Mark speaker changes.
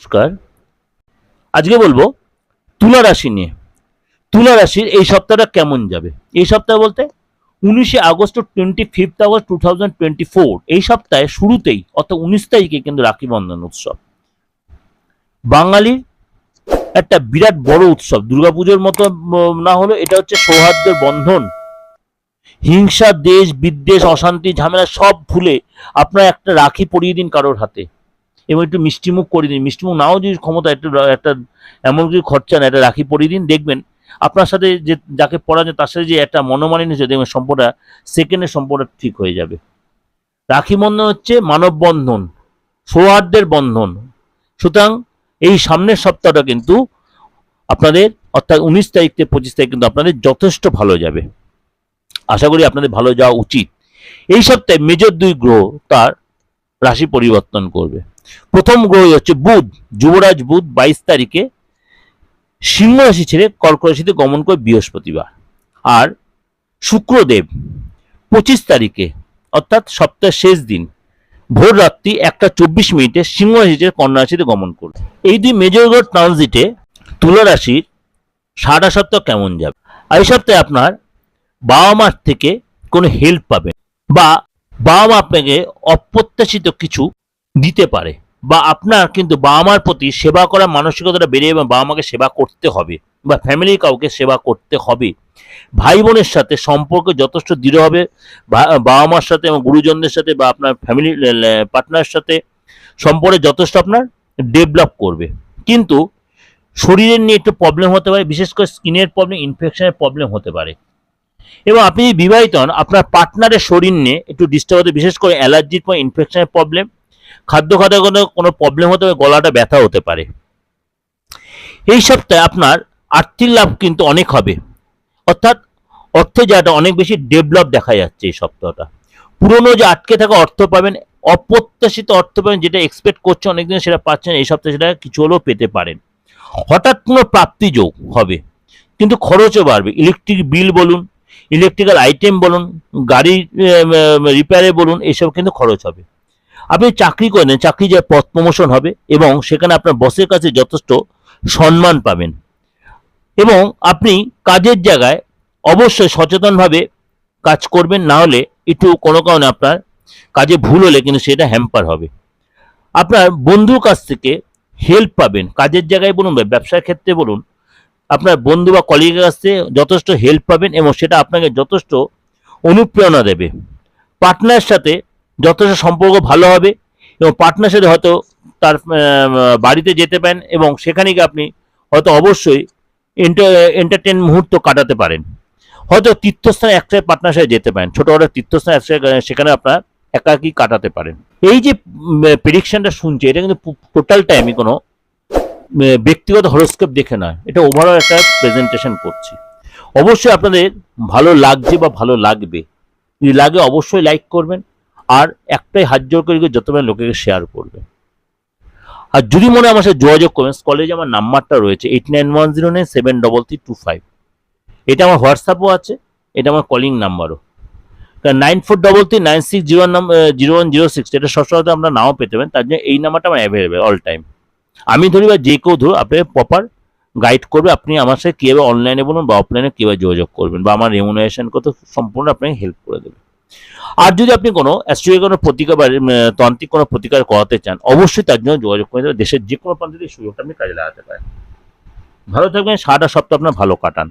Speaker 1: নমস্কার আজকে বলব, তুলা রাশি নিয়ে। তুলা রাশির এই সপ্তাহটা কেমন যাবে? এই সপ্তাহ বলতে উনিশে August twenty fifth August two thousand twenty four এই সপ্তাহে শুরুতেই, অর্থাৎ উনিশ তারিখে কিন্তু রাখি বন্ধন উৎসব। বাঙালির একটা বিরাট বড় উৎসব, দুর্গাপুজোর মতো না হলো এটা হচ্ছে সৌহার্দ্যের বন্ধন। হিংসা, দেশ, বিদ্বেষ, অশান্তি, ঝামেলা সব ভুলে আপনার একটা রাখি পরিয়ে দিন কারোর হাতে। এবং একটু মিষ্টিমুখ করে দিন। মিষ্টিমুখ নাও যদি ক্ষমতা, একটু একটা এমন কিছু খরচা না একটা রাখি পরিয়ে দিন, দেখবেন আপনার সাথে যে, যাকে পড়া যায়, তার সাথে যে একটা মনোমালিন্য হচ্ছে দেখবেন সম্পর্কটা সেকেন্ডের সম্পর্কটা ঠিক হয়ে যাবে। রাখি বন্ধন হচ্ছে মানববন্ধন সৌহার্দ্যের বন্ধন। সুতরাং এই সামনের সপ্তাহটা কিন্তু আপনাদের, অর্থাৎ উনিশ তারিখ থেকে পঁচিশ তারিখ কিন্তু আপনাদের যথেষ্ট ভালো যাবে। আশা করি আপনাদের ভালো যাওয়া উচিত। এই সপ্তাহে মেজর দুই গ্রহ তার রাশি পরিবর্তন করবে। প্রথম গ্রহ হচ্ছে বুধ। যুবরাজ বুধ বাইশ তারিখে সিংহ রাশি ছেড়ে কর্ক রাশিতে গমন করে বৃহস্পতিবার। আর শুক্রদেব পঁচিশ তারিখে, অর্থাৎ সপ্তাহের শেষ দিন, ভোর রাত্রি একটা চব্বিশ মিনিটে সিংহ রাশি ছেড়ে কন্যা রাশিতে গমন করবে। এই দুই মেজর ট্রানজিটে তুলা রাশির সারা সপ্তাহ কেমন যাবে? এই সপ্তাহে আপনার বাবা মার থেকে কোনো হেল্প পাবেন বা বাবা মা আপনাকে অপ্রত্যাশিত কিছু দিতে পারে বা আপনার কিন্তু বাবা মার প্রতি সেবা করার মানসিকতাটা বেড়ে এবং বাবা মাকে সেবা করতে হবে বা ফ্যামিলির কাউকে সেবা করতে হবে। ভাই বোনের সাথে সম্পর্ক যথেষ্ট দৃঢ় হবে বাবা মার সাথে এবং গুরুজনদের সাথে বা আপনার ফ্যামিলি পার্টনারের সাথে সম্পর্কে যথেষ্ট আপনার ডেভেলপ করবে। কিন্তু শরীরের নিয়ে একটু প্রবলেম হতে পারে, বিশেষ করে স্কিনের প্রবলেম ইনফেকশনের প্রবলেম হতে পারে। এবং আপনি যদি বিবাহিত হন, আপনার পার্টনারের শরীর নিয়ে একটু ডিস্টার্ব হতে বিশেষ করে অ্যালার্জির পর ইনফেকশনের প্রবলেম খাদ্য খাদ্য কোনো প্রবলেম হতে পারে, গলাটা ব্যথা হতে পারে। এই সপ্তাহে আপনার আর্থিক লাভ কিন্তু অনেক হবে। অর্থাৎ অর্থে যাটা অনেক বেশি ডেভেলপ দেখা যাচ্ছে এই সপ্তাহটা। পুরনো যে আটকে থাকা অর্থ পাবেন, অপ্রত্যাশিত অর্থ পাবেন, যেটা এক্সপেক্ট করছে অনেকদিন সেটা পাচ্ছেন, এই সপ্তাহে সেটা কিছু হলেও পেতে পারেন। হঠাৎ কোনো প্রাপ্তি যোগ হবে, কিন্তু খরচও বাড়বে। ইলেকট্রিক বিল বলুন ইলেকট্রিক্যাল আইটেম বলুন, গাড়ি রিপেয়ারে বলুন, এসব কিন্তু খরচ হবে। আপনি চাকরি করেন চাকরি যে পথ প্রমোশন হবে এবং সেখানে আপনার বসের কাছে যথেষ্ট সম্মান পাবেন। এবং আপনি কাজের জায়গায় অবশ্যই সচেতনভাবে কাজ করবেন, না হলে একটু কোনো কারণে আপনার কাজে ভুল হলে কিন্তু সেটা হ্যাম্পার হবে। আপনার বন্ধুর কাছ থেকে হেল্প পাবেন। কাজের জায়গায় বলুন বা ব্যবসার ক্ষেত্রে বলুন আপনার বন্ধু বা কলিগের কাছ যথেষ্ট হেল্প পাবেন এবং সেটা আপনাকে যথেষ্ট অনুপ্রেরণা দেবে। পার্টনারের সাথে যথেষ্ট সম্পর্ক ভালো হবে এবং পার্টনারের সাথে হয়তো তার বাড়িতে যেতে পারেন এবং সেখানে গিয়ে আপনি হয়তো অবশ্যই এন্টারটেন মুহূর্ত কাটাতে পারেন। হয়তো তীর্থস্থানে একসাথে পার্টনার সাথে যেতে পারেন ছোটো বড় তীর্থস্থানে একসাথে সেখানে আপনার একাকি কাটাতে পারেন। এই যে প্রেডিকশনটা শুনছি, এটা কিন্তু টোটালটাই আমি কোনো ব্যক্তিগত হরস্কোপ দেখে নয়। এটা ওভারঅল একটা প্রেজেন্টেশন করছি। অবশ্যই আপনাদের ভালো লাগছে বা ভালো লাগবে, যদি লাগে অবশ্যই লাইক করবেন, আর একটাই হাত জোর করে যত পারেন লোকেকে শেয়ার করবেন। আর যদি মনে আমার সাথে যোগাযোগ করবেন কলেজে আমার নাম্বারটা রয়েছে eight nine one zero nine seven double three two five এটা আমার হোয়াটসঅ্যাপও আছে, এটা আমার কলিং নাম্বারও nine four double three nine six zero one zero one zero six এটা সচরাচর আমরা নাও পেতে পারেন, তার জন্য এই নাম্বারটা আমার অ্যাভেলেবেল অল টাইম আমি ধরি বা যে কেউ ধরুন আপনাকে প্রপার গাইড করবে, আপনি আমার সাথে কীভাবে অনলাইনে বলুন বা অফলাইনে কীভাবে যোগাযোগ করবেন বা আমার রেমুনারেশন করতে সম্পূর্ণ আপনাকে হেল্প করে দেবে। আর যদি আপনি কোনো অ্যাস্ট্রোলজি কোনো প্রতিকার বা তান্ত্রিক কোনো প্রতিকার করাতে চান, অবশ্যই তার জন্য যোগাযোগ করে দেবেন। দেশের যে কোনো প্রান্ত থেকে সুযোগটা আপনি কাজে লাগাতে পারেন। ভালো থাকবেন, সারাটা সপ্তাহ আপনার ভালো কাটান।